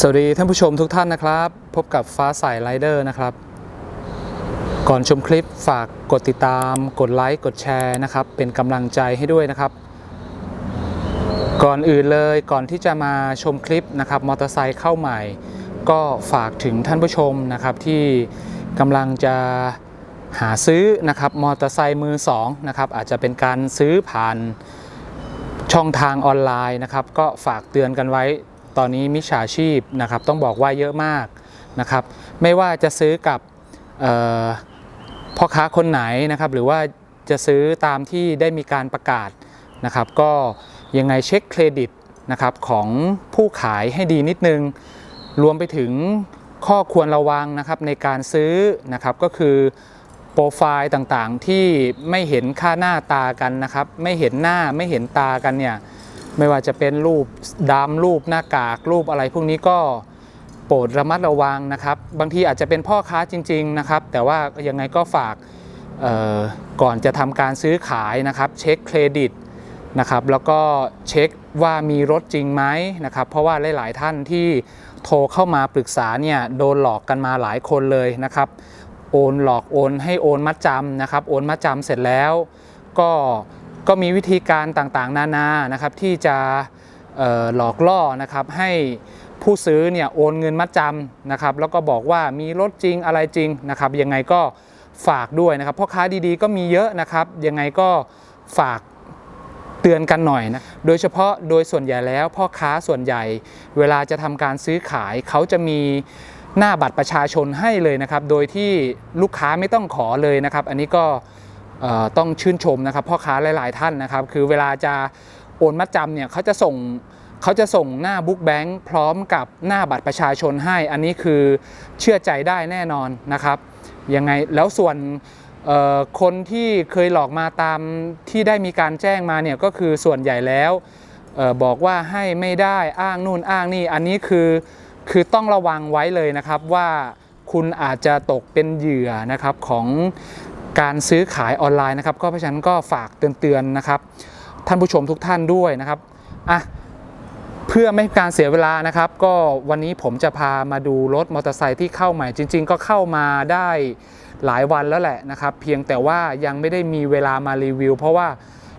สวัสดีท่านผู้ชมทุกท่านนะครับ พบกับฟ้าใสไรเดอร์นะครับ ก่อนชมคลิปฝากกดติดตาม กดไลค์ กดแชร์นะครับ เป็นกำลังใจให้ด้วยนะครับ ก่อนอื่นเลยก่อนที่จะมาชมคลิปนะครับมอเตอร์ไซค์เข้าใหม่ ก็ฝากถึงท่านผู้ชมนะครับที่กำลังจะหาซื้อนะครับมอเตอร์ไซค์มือสองนะครับอาจจะเป็นการซื้อผ่านช่องทางออนไลน์นะครับ ก็ฝากเตือนกันไว้ ตอนนี้มิจฉาชีพนะครับต้องบอกว่าเยอะมากนะครับ ไม่ว่าจะซื้อกับพ่อค้าคนไหนนะครับ หรือว่าจะซื้อตามที่ได้มีการประกาศนะครับ ก็ยังไงเช็คเครดิตนะครับของผู้ขายให้ดีนิดนึง รวมไปถึงข้อควรระวังนะครับในการซื้อนะครับก็คือโปรไฟล์ต่างๆที่ไม่เห็นค่าหน้าตากันนะครับ ไม่เห็นหน้าไม่เห็นตากันเนี่ย ไม่ว่าจะเป็นรูปดำรูปหน้ากากรูปอะไรพวกนี้ก็โปรดระมัดระวังนะครับ บางทีอาจจะเป็นพ่อค้าจริง ๆนะครับ แต่ว่ายังไงก็ฝากก่อนจะทำการซื้อขายนะครับ เช็คเครดิตนะครับ แล้วก็เช็คว่ามีรถจริงไหมนะครับ เพราะว่าหลาย ๆ ท่านที่โทรเข้ามาปรึกษาเนี่ยโดนหลอกกันมาหลายคนเลยนะครับ โอนหลอกโอนให้โอนมัดจำนะครับ โอนมัดจำเสร็จแล้วก็ ก็มีวิธีการต่างๆ นานานะครับที่จะหลอกล่อนะครับให้ผู้ซื้อเนี่ยโอนเงินมัดจำนะครับแล้วก็บอกว่ามีรถจริงอะไรจริงนะครับยังไงก็ฝากด้วยนะครับพ่อค้าดีๆ ก็มีเยอะนะครับยังไงก็ฝากเตือนกันหน่อยนะ โดยเฉพาะโดยส่วนใหญ่แล้วพ่อค้าส่วนใหญ่ เวลาจะทำการซื้อขายเขาจะมีหน้าบัตรประชาชนให้เลยนะครับ โดยที่ลูกค้าไม่ต้องขอเลยนะครับ อันนี้ก็ ต้องชื่นชมนะครับพ่อค้าหลาย ๆ ท่านนะครับ คือเวลาจะโอนมัดจำเนี่ยเขาจะส่งเขาจะส่งหน้าบุ๊กแบงค์พร้อมกับหน้าบัตรประชาชนให้ อันนี้คือเชื่อใจได้แน่นอนนะครับยังไงแล้วส่วนคนที่เคยหลอกมาตามที่ได้มีการแจ้งมาเนี่ยก็คือส่วนใหญ่แล้วออบอกว่าให้ไม่ได้อ้างนู่นอ้างนี่ อันนี้คือคือต้องระวังไว้เลยนะครับว่าคุณอาจจะตกเป็นเหยื่อนะครับของ การซื้อขายออนไลน์นะครับ ก็เพราะฉะนั้นก็ฝากเตือนๆนะครับ ท่านผู้ชมทุกท่านด้วยนะครับอะเพื่อไม่ให้การเสียเวลานะครับ ก็วันนี้ผมจะพามาดูรถมอเตอร์ไซค์ที่เข้าใหม่ จริง ๆ ก็เข้ามาได้หลายวันแล้วแหละนะครับ เพียงแต่ว่ายังไม่ได้มีเวลามารีวิว เพราะว่า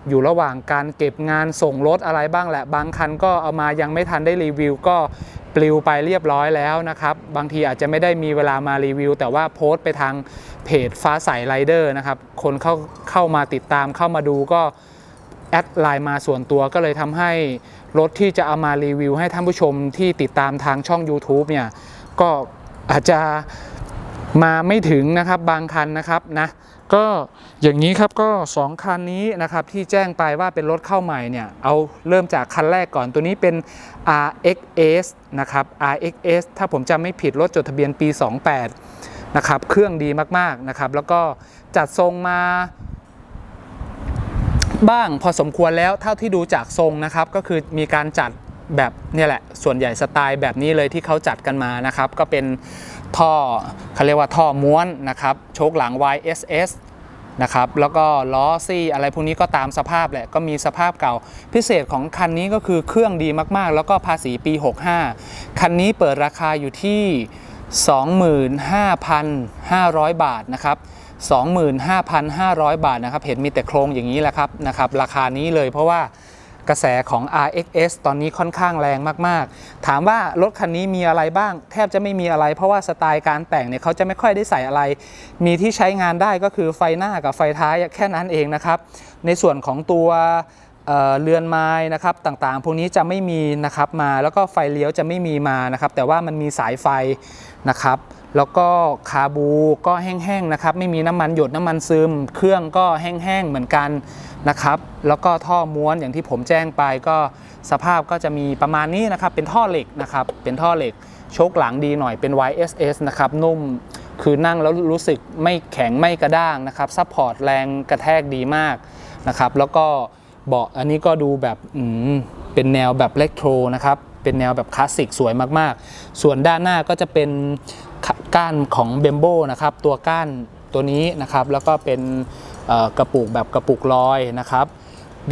อยู่ระหว่างการเก็บงานส่งรถอะไรบ้างแหละ บางคันก็เอามายังไม่ทันได้รีวิวก็ปลิวไปเรียบร้อยแล้วนะครับ บางทีอาจจะไม่ได้มีเวลามารีวิว แต่ว่าโพสต์ไปทางเพจฟ้าใสไรเดอร์นะครับ คนเข้าเข้ามาติดตามเข้ามาดูก็แอดไลน์มาส่วนตัวก็เลยทำให้รถที่จะเอามารีวิวให้ท่านผู้ชมที่ติดตามทางช่อง YouTube เนี่ย ก็อาจจะมาไม่ถึงนะครับบางคันนะครับนะ ก็อย่างนี้ครับก็ 2 คันนี้นะครับที่แจ้งไปว่าเป็นรถเข้าใหม่เนี่ยเอาเริ่มจากคันแรกก่อนตัวนี้เป็น RXS นะครับ RXS ถ้าผมจำไม่ผิดรถจดทะเบียนปี 28 นะครับเครื่องดีมากๆนะครับแล้วก็จัดทรงมาบ้างพอสมควรแล้วเท่าที่ดูจากทรงนะครับก็คือมีการจัดแบบนี่แหละส่วนใหญ่สไตล์แบบนี้เลยที่เขาจัดกันมานะครับก็เป็น ท่อเขาเรียกว่าท่อม้วนนะครับโชคหลัง YSS นะครับแล้วก็ล้อซี่อะไรพวกนี้ก็ตามสภาพแหละก็มีสภาพเก่า พิเศษของคันนี้ก็คือเครื่องดีมากๆ แล้วก็ภาษีปี 65 คันนี้เปิดราคาอยู่ที่ 25,500 บาทนะครับ25,500 บาทนะครับเห็นมีแต่โครงอย่างนี้แหละครับนะครับราคานี้เลยเพราะว่า กระแสของ RXS ตอนนี้ค่อนข้างแรงมาก ๆ ถามว่ารถคันนี้มีอะไรบ้าง แทบจะไม่มีอะไร เพราะว่าสไตล์การแต่งเนี่ยเขาจะไม่ค่อยได้ใส่อะไร มีที่ใช้งานได้ก็คือไฟหน้ากับไฟท้ายแค่นั้นเองนะครับ ในส่วนของตัวเอ่อเรือนไม้นะครับต่างๆ พวกนี้จะไม่มีนะครับมาแล้วก็ไฟเลี้ยวจะไม่มีมานะครับ แต่ว่ามันมีสายไฟนะครับ แล้วก็คาบูก็แห้งๆนะครับ ไม่มีน้ำมันหยดน้ำมันซึม เครื่องก็แห้งๆเหมือนกันนะครับ แล้วก็ท่อม้วนอย่างที่ผมแจ้งไปก็สภาพก็จะมีประมาณนี้นะครับ เป็นท่อเหล็กนะครับ เป็นท่อเหล็กโชคหลังดีหน่อยเป็น YSS นะครับนุ่มคือนั่งแล้วรู้สึกไม่แข็งไม่กระด้างนะครับซัพพอร์ตแรงกระแทกดีมากนะครับแล้วก็เบาะอันนี้ก็ดูแบบเป็นแนวแบบเล็กโทรนะครับเป็นแนวแบบคลาสสิกสวยมากๆ ส่วนด้านหน้าก็จะเป็น ก้านของเบมโบนะครับตัวก้านตัวนี้นะครับแล้วก็เป็นกระปุกแบบกระปุกลอยนะครับ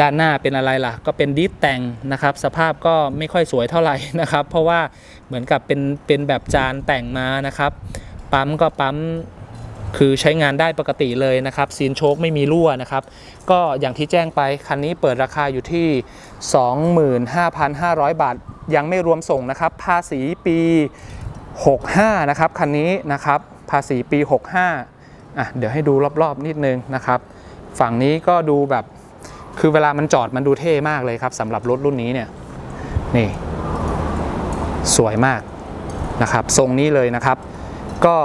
ด้านหน้าเป็นอะไรล่ะ ก็เป็นดิสแต่งนะครับ สภาพก็ไม่ค่อยสวยเท่าไหร่นะครับ เพราะว่าเหมือนกับเป็นเป็นแบบจานแต่งมานะครับ ปั๊มก็ปั๊มคือใช้งานได้ปกติเลยนะครับซีนโชคไม่มีรั่วนะครับ ก็อย่างที่แจ้งไปคันนี้เปิดราคาอยู่ที่ 25,500 บาท ยังไม่รวมส่งนะครับ ภาษีปี 65 นะครับ คันนี้นะครับ ภาษีปี 65อะเดี๋ยวให้ดูรอบๆ นิดนึงนะครับ ฝั่งนี้ก็ดูแบบ คือเวลามันจอดมันดูเท่มากเลยครับสำหรับรถรุ่นนี้เนี่ย นี่ สวยมากนะครับ ทรงนี้เลยนะครับ ก็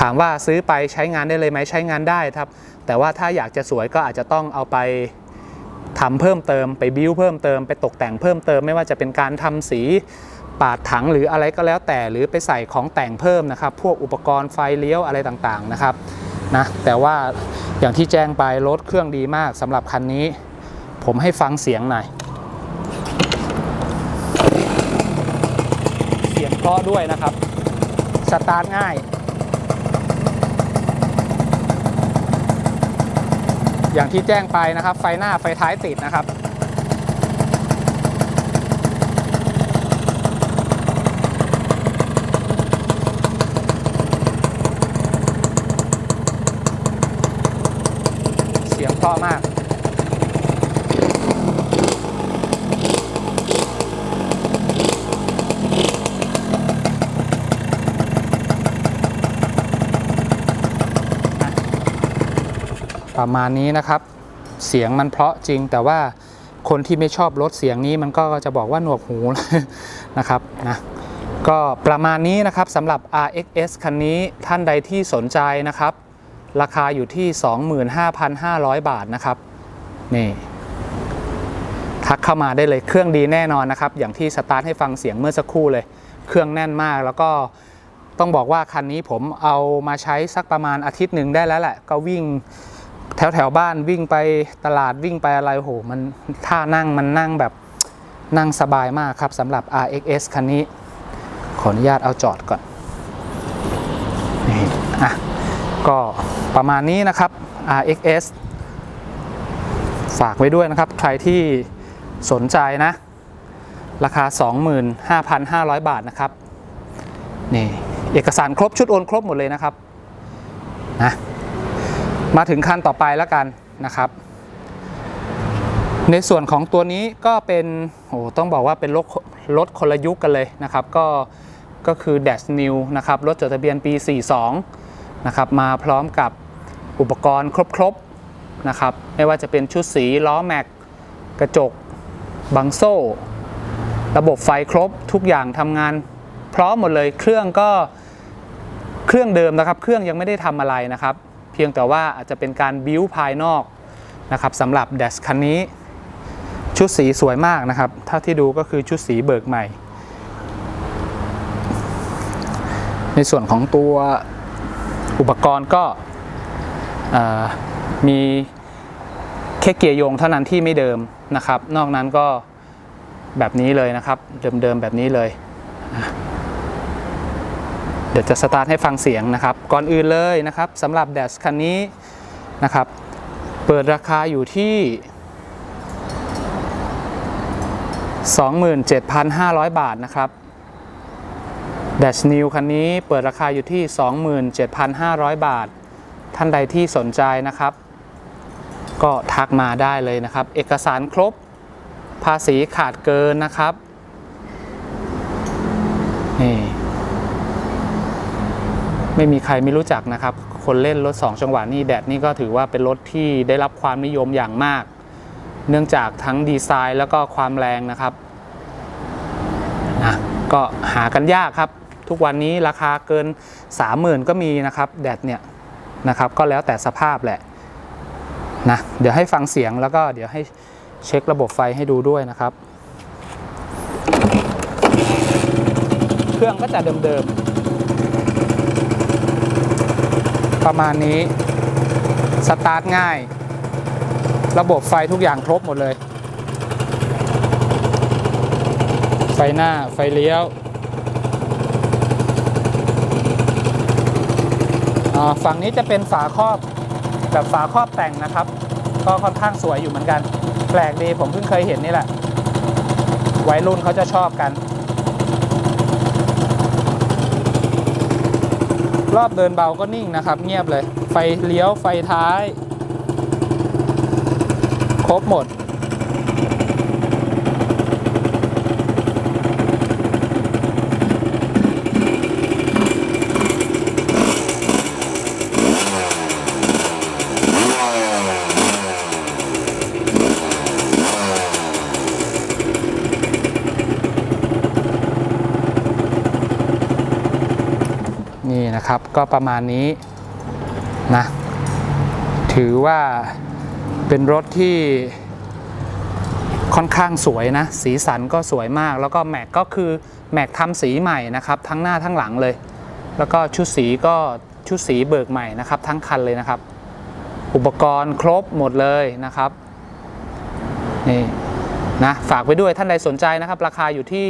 ถามว่าซื้อไปใช้งานได้เลยไหมใช้งานได้ครับ แต่ว่าถ้าอยากจะสวยก็อาจจะต้องเอาไปทำเพิ่มเติมไปบิ้วเพิ่มเติมไปตกแต่งเพิ่มเติมไม่ว่าจะเป็นการทำสี ปาดถังหรืออะไรก็แล้วแต่หรือไปใส่ของแต่งเพิ่มนะครับ พวกอุปกรณ์ไฟเลี้ยวอะไรต่างๆนะครับนะแต่ว่าอย่างที่แจ้งไปรถเครื่องดีมากสำหรับคันนี้ ผมให้ฟังเสียงหน่อยเสียงเพราะด้วยนะครับสตาร์ทง่ายอย่างที่แจ้งไปนะครับ ไฟหน้าไฟท้ายติดนะครับ เสียงเพราะมาก ประมาณนี้นะครับ เสียงมันเพราะจริงแต่ว่าคนที่ไม่ชอบรถเสียงนี้มันก็จะบอกว่าหนวกหูนะครับนะก็ประมาณนี้นะครับสำหรับ RXS คันนี้ท่านใดที่สนใจนะครับ ราคาอยู่ที่ 25,500 บาทนะครับนี่ทักเข้ามาได้เลยเครื่องดีแน่นอนนะครับ อย่างที่สตาร์ทให้ฟังเสียงเมื่อสักครู่เลย เครื่องแน่นมากแล้วก็ต้องบอกว่าคันนี้ผมเอามาใช้สักประมาณอาทิตย์หนึ่งได้แล้วแหละ ก็วิ่ง แถวแถวบ้านวิ่งไปตลาดวิ่งไปอะไรโหมันท่านั่งมันนั่งแบบนั่งสบายมากครับสำหรับ RXS คันนี้ ขออนุญาตเอาจอดก่อนนี่อะก็ประมาณนี้นะครับ RXS ฝากไว้ด้วยนะครับ ใครที่สนใจนะ ราคา 25,500 บาทนะครับ นี่ เอกสารครบชุดโอนครบหมดเลยนะครับนะ มาถึงคันต่อไปแล้วกันนะครับ ในส่วนของตัวนี้ก็เป็นโอ้ต้องบอกว่าเป็นรถรถคนละยุคกันเลยนะครับ ก็ก็คือ Dash New นะครับรถจดทะเบียนปี 42 นะครับ มาพร้อมกับอุปกรณ์ครบๆนะครับ ไม่ว่าจะเป็นชุดสีล้อแม็กกระจกบังโซ่ ระบบไฟครบทุกอย่างทำงานพร้อมหมดเลยเครื่องก็เครื่องเดิมนะครับ เครื่องยังไม่ได้ทำอะไรนะครับ เพียงแต่ว่าอาจจะเป็นการบิ้วภายนอกนะครับสำหรับแดชคันนี้ ชุดสีสวยมากนะครับเท่าที่ดูก็คือชุดสีเบิกใหม่ ในส่วนของตัวอุปกรณ์ก็มีแค่เกียร์โยงเท่านั้นที่ไม่เดิมนะครับ นอกนั้นก็แบบนี้เลยนะครับ เดิมๆแบบนี้เลย เดี๋ยวจะสตาร์ทให้ฟังเสียงนะครับ ก่อนอื่นเลยนะครับสำหรับแดชคันนี้นะครับ เปิดราคาอยู่ที่ 27,500 บาทนะครับ Dash New คันนี้เปิดราคาอยู่ที่ 27,500 บาท ท่านใดที่สนใจนะครับ ก็ทักมาได้เลยนะครับ เอกสารครบภาษีขาดเกินนะครับนี่ ไม่มีใครไม่รู้จักนะครับ คนเล่นรถ 2 จังหวะนี่แดดนี่ก็ถือว่าเป็นรถที่ได้รับความนิยมอย่างมาก เนื่องจากทั้งดีไซน์แล้วก็ความแรงนะครับนะก็หากันยากครับ ทุกวันนี้ราคาเกิน 30,000 ก็มีนะครับ แดดเนี่ยนะครับ ก็แล้วแต่สภาพแหละนะเดี๋ยวให้ฟังเสียงแล้วก็เดี๋ยวให้เช็คระบบไฟให้ดูด้วยนะครับ เครื่องก็จะเดิมๆ ประมาณนี้ สตาร์ทง่าย ระบบไฟทุกอย่างครบหมดเลย ไฟหน้าไฟเลี้ยวอ่าฝั่งนี้จะเป็นฝาครอบแบบฝาครอบแต่งนะครับ ก็ค่อนข้างสวยอยู่เหมือนกัน แปลกดีผมเพิ่งเคยเห็นนี่แหละวัยรุ่นเขาจะชอบกัน รอบเดินเบาก็นิ่งนะครับ เงียบเลย ไฟเลี้ยวไฟท้าย ครบหมด นะครับ ก็ประมาณนี้นะถือว่าเป็นรถที่ค่อนข้างสวยนะ สีสันก็สวยมาก แล้วก็แม็กก็คือแม็กทำสีใหม่นะครับ ทั้งหน้าทั้งหลังเลย แล้วก็ชุดสีก็ชุดสีเบิกใหม่นะครับ ทั้งคันเลยนะครับ อุปกรณ์ครบหมดเลยนะครับนี่นะฝากไว้ด้วยท่านใดสนใจนะครับ ราคาอยู่ที่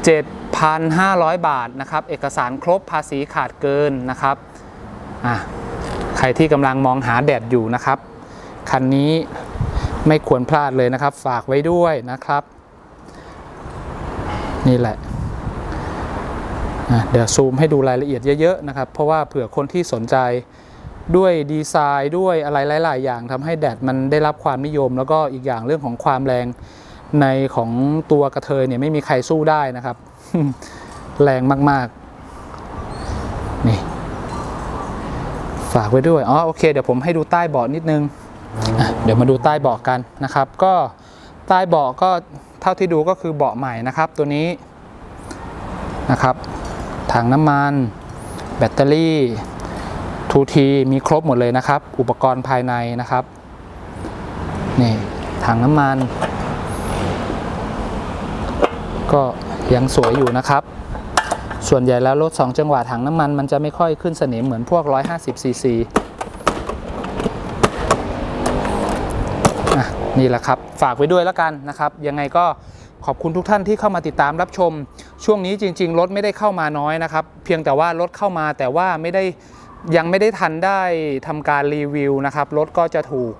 20,000 7,500 บาทนะครับ เอกสารครบภาษีขาดเกินนะครับใครที่กำลังมองหาแดดอยู่นะครับ คันนี้ไม่ควรพลาดเลยนะครับ ฝากไว้ด้วยนะครับ นี่แหละเดี๋ยวซูมให้ดูรายละเอียดเยอะๆนะครับ เพราะว่าเผื่อคนที่สนใจด้วยดีไซน์ด้วยอะไรหลาย ๆ อย่างทำให้แดดมันได้รับความนิยม แล้วก็อีกอย่างเรื่องของความแรงในของตัวกระเทยเนี่ยไม่มีใครสู้ได้นะครับ แรงมากๆ นี่ ฝากไว้ด้วย อ๋อ โอเค เดี๋ยวผมให้ดูใต้เบาะนิดนึง เดี๋ยวมาดูใต้เบาะกันนะครับ ก็ใต้เบาะก็เท่าที่ดูก็คือเบาะใหม่นะครับ ตัวนี้นะครับ ถังน้ำมัน แบตเตอรี่ทูทีมีครบหมดเลยนะครับ อุปกรณ์ภายในนะครับ นี่ถังน้ำมัน ก็ ยังสวยอยู่นะครับ ส่วนใหญ่แล้วรถ 2 จังหวะถังน้ำมันมันจะไม่ค่อยขึ้นสนิมเหมือนพวก 150ซีซีนี่แหละครับ ฝากไว้ด้วยแล้วกันนะครับ ยังไงก็ขอบคุณทุกท่านที่เข้ามาติดตามรับชม ช่วงนี้จริง ๆ รถไม่ได้เข้ามาน้อยนะครับ เพียงแต่ว่ารถเข้ามาแต่ว่าไม่ได้ยังไม่ได้ทันได้ทำการรีวิวนะครับ รถก็จะถูก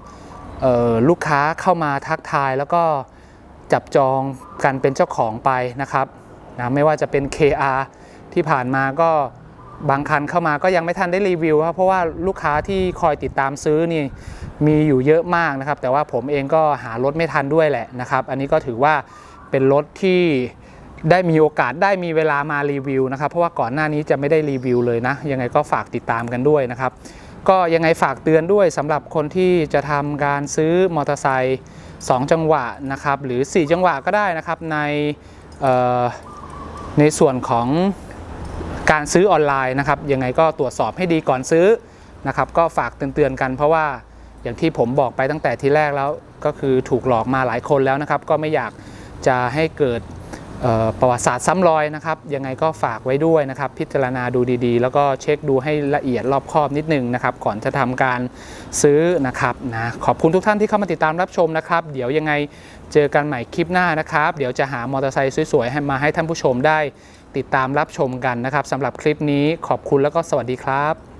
ลูกค้าเข้ามาทักทายแล้วก็จับจองกันเป็นเจ้าของไปนะครับ นะไม่ว่าจะเป็น KR ที่ผ่านมาก็บางคันเข้ามาก็ยังไม่ทันได้รีวิวครับเพราะว่าลูกค้าที่คอยติดตามซื้อนี่มีอยู่เยอะมากนะครับ แต่ว่าผมเองก็หารถไม่ทันด้วยแหละนะครับ อันนี้ก็ถือว่าเป็นรถที่ได้มีโอกาสได้มีเวลามารีวิวนะครับ เพราะว่าก่อนหน้านี้จะไม่ได้รีวิวเลยนะ ยังไงก็ฝากติดตามกันด้วยนะครับ ก็ยังไงฝากเตือนด้วยสำหรับคนที่จะทำการซื้อมอเตอร์ไซค์2จังหวะนะครับ หรือ 4 จังหวะก็ได้นะครับในเอ่อ ในส่วนของการซื้อออนไลน์นะครับยังไงก็ตรวจสอบให้ดีก่อนซื้อนะครับ ก็ฝากเตือนๆกันเพราะว่าอย่างที่ผมบอกไปตั้งแต่ทีแรกแล้วก็คือถูกหลอกมาหลายคนแล้วนะครับ ก็ไม่อยากจะให้เกิด ประวัติศาสตร์ซ้ำรอยนะครับยังไงก็ฝากไว้ด้วยนะครับ พิจารณาดูดีๆ แล้วก็เช็คดูให้ละเอียดรอบคอบนิดนึงนะครับก่อนจะทำการซื้อนะครับนะขอบคุณทุกท่านที่เข้ามาติดตามรับชมนะครับ เดี๋ยวยังไงเจอกันใหม่คลิปหน้านะครับ เดี๋ยวจะหามอเตอร์ไซค์สวยๆให้มาให้ท่านผู้ชมได้ติดตามรับชมกันนะครับสำหรับคลิปนี้ขอบคุณแล้วก็สวัสดีครับ